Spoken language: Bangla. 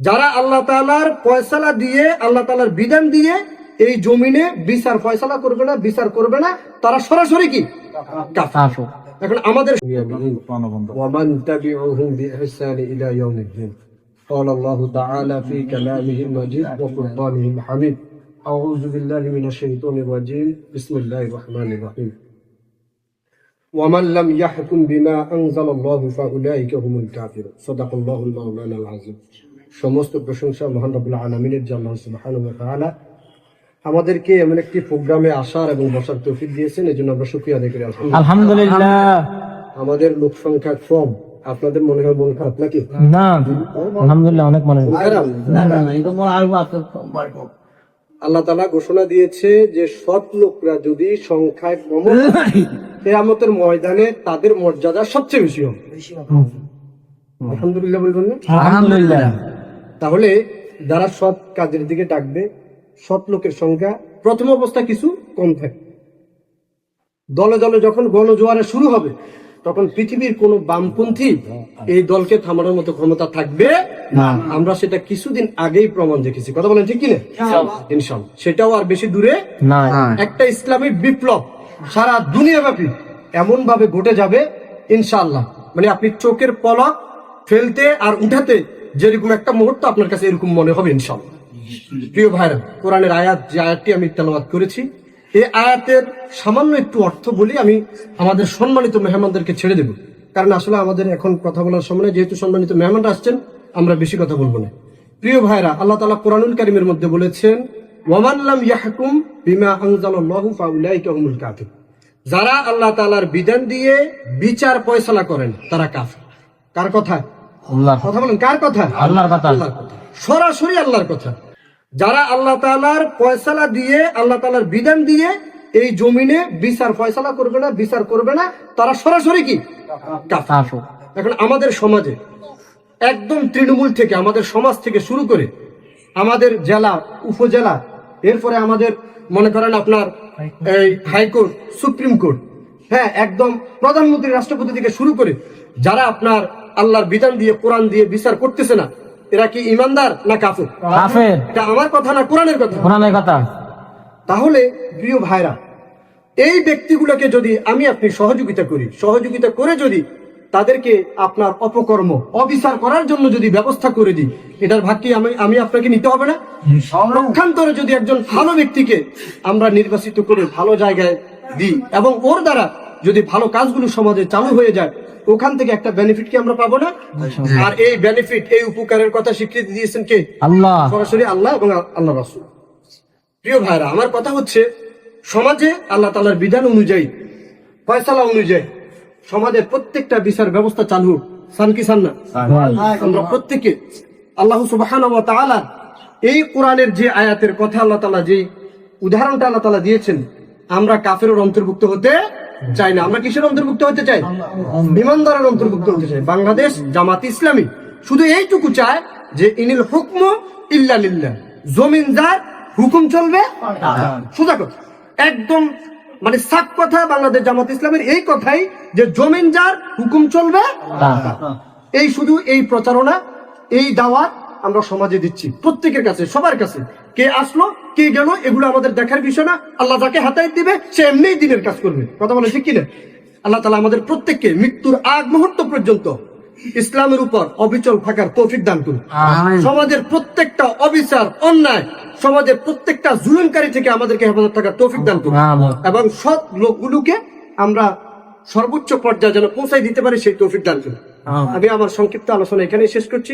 যারা আল্লাহ তালার ফয়সালা দিয়ে আল্লাহ তালার বিধান দিয়ে এই জমিনে বিচার ফয়সালা করবে না বিচার করবে না তারা সরাসরি কি কাফের। এখন আমাদের ومن تبعهم بإحسان إلى يوم الدين قال الله تعالى في كلامه المجيد وقرآنه الحميد أعوذ بالله من الشيطان الرجيم بسم الله الرحمن الرحيم ومن لم يحكم بما أنزل الله فأولئك هم الكافرون صدق الله المولانا العظيم সমস্ত প্রশংসা মহান রবুল্লাহ আলমিনের যে আল্লাহ সুবহানাহু আমাদেরকে এমন একটি প্রোগ্রামে আসার এবং বসার তৌফিক দিয়েছেন। এই জন্য আমরা শুকরিয়া আদায় করি আলহামদুলিল্লাহ। আমাদের লোক সংখ্যা কম। আপনাদের মনে হয় মন খারাপ নাকি? না আলহামদুলিল্লাহ অনেক মনে হয়। আল্লাহ তালা ঘোষণা দিয়েছে যে সৎ লোকরা যদি সংখ্যায় কম কেয়ামতের ময়দানে তাদের মর্যাদা সবচেয়ে বেশি হবে। আলহামদুলিল্লাহ বলবেন না? আলহামদুলিল্লাহ। তাহলে যারা সৎ কাজের দিকে ডাকবে সৎ লোকের সংখ্যা প্রথম অবস্থা কিছু কম থাকে। দলে দলে যখন গণজোয়ারে শুরু হবে তখন পৃথিবীর কোন বামপন্থী এই দলকে থামানোর মতো ক্ষমতা থাকবে আমরা সেটা কিছুদিন আগেই প্রমাণ দেখেছি। কথা বলেন ঠিক কিনা ইনশাল্লাহ সেটাও আর বেশি দূরে না। একটা ইসলামী বিপ্লব সারা দুনিয়াব্যাপী এমন ভাবে ঘটে যাবে ইনশাল্লাহ মানে আপনি চোখের পলক ফেলতে আর উঠাতে যেরকম একটা মুহূর্ত আপনার কাছে এরকম মনে হবে ইনশাআল্লাহ প্রিয় ভাইরা, কোরআনের আয়াত, যে আয়াতটি আমি তেলাওয়াত করেছি, এই আয়াতের সামান্য একটু অর্থ বলি আমি আমাদের সম্মানিত মেহমানদেরকে ছেড়ে দেব। কারণ আসলে আমাদের এখন কথা বলার সময় যেহেতু সম্মানিত মেহমানরা আসছেন, আমরা বেশি কথা বলব না। প্রিয় ভাইরা, আল্লাহ তালা কোরআনুল কারিমের মধ্যে বলেছেন, ওয়ামান লাম ইয়াহকুম বিমা আনজালাল্লাহু ফাউলাইকা হুমুল কাফির। যারা আল্লাহ তাআলার বিধান দিয়ে বিচার ফয়সালা করেন, তারা কাফির। কার কথা আল্লাহ কথা বলেন কার কথা? আল্লাহর কথা। আল্লাহর সরাসরি আল্লাহর কথা। যারা আল্লাহ তাআলার ফয়সালা দিয়ে আল্লাহ তাআলার বিধান দিয়ে এই জমিনে বিচার ফয়সালা করবে না বিচার করবে না তারা সরাসরি কি। এখন আমাদের সমাজে একদম তৃণমূল থেকে আমাদের সমাজ থেকে শুরু করে আমাদের জেলা উপজেলা এরপরে আমাদের মনে করেন আপনার এই হাইকোর্ট সুপ্রিম কোর্ট হ্যাঁ একদম প্রধানমন্ত্রী রাষ্ট্রপতি থেকে শুরু করে যারা আপনার আল্লাহর বিধান দিয়ে কোরআন দিয়ে বিচার করতেছে না। এরা কি ইমানদার না কাফের? কাফের। এটা আমার কথা না কোরআনের কথা? কোরআনের কথা। তাহলে প্রিয় ভাইরা এই ব্যক্তিগুলোকে যদি আমি আপনি সহযোগিতা করি সহযোগিতা করে যদি তাদেরকে আপনার অপকর্ম অবিচার করার জন্য যদি ব্যবস্থা করে দিই এটার ভাগ কি আমি আমি আপনাকে নিতে হবে না? পক্ষান্তরে যদি একজন ভালো ব্যক্তিকে আমরা নির্বাচিত করে ভালো জায়গায় দিই এবং ওর দ্বারা যদি ভালো কাজগুলো সমাজে চালু হয়ে যায় ওখান থেকে একটা বেনিফিট কি আমরা পাবো না? আর এই বেনিফিট এই উপকারের কথা স্বীকৃতি দিয়েছেন কে? আল্লাহ। সরাসরি আল্লাহ এবং আল্লাহ রাসুল। প্রিয় ভাইরা আমার কথা হচ্ছে সমাজে আল্লাহ তালার বিধান অনুযায়ী ফয়সালা অনুযায়ী সমাজের প্রত্যেকটা বিচার ব্যবস্থা চালু হোক। সান কি সান না? আমরা প্রত্যেকে আল্লাহ সুবহান এই কোরআনের যে আয়াতের কথা আল্লাহ তালা যে উদাহরণটা আল্লাহ তালা দিয়েছেন আমরা কাফের অন্তর্ভুক্ত হতে চাই না আমরা কিসের অন্তর্ভুক্ত হতে চাই? বিমানদারের অন্তর্ভুক্ত হতে চাই। বাংলাদেশ জামাত ইসলামী। শুধু এইটুকু চায় যে ইনিল হুকম ইল্লা লিল্লাহ। জমিন যার হুকুম চলবে সোজা কথা একদম মানে সাফ কথা বাংলাদেশ জামাত ইসলামের এই কথাই যে জমিন যার হুকুম চলবে এই শুধু এই প্রচারণা এই দাওয়াত আমরা সমাজে দিচ্ছি। প্রত্যেকের কাছে সবার কাছে। কে আসলো কে গেল এগুলো আমাদের দেখার বিষয় না। আল্লাহ যাকে হাতায় দিবে সে এমনিই দিনের কাজ করবে। কথা বলে ঠিক কিনা? আল্লাহ তালা আমাদের প্রত্যেককে মৃত্যুর আগ মুহূর্ত পর্যন্ত ইসলামের উপর অবিচল থাকার তৌফিক দান করুন। সমাজের প্রত্যেকটা অবিচার অন্যায় সমাজের প্রত্যেকটা জুলুমকারী থেকে আমাদেরকে হেফাজত থাকার তৌফিক দান করুন। এবং সৎ লোকগুলোকে আমরা সর্বোচ্চ পর্যায়ে যেন পৌঁছাই দিতে পারি সেই তৌফিক দান করুন। আমি আমার সংক্ষিপ্ত আলোচনা এখানেই শেষ করছি।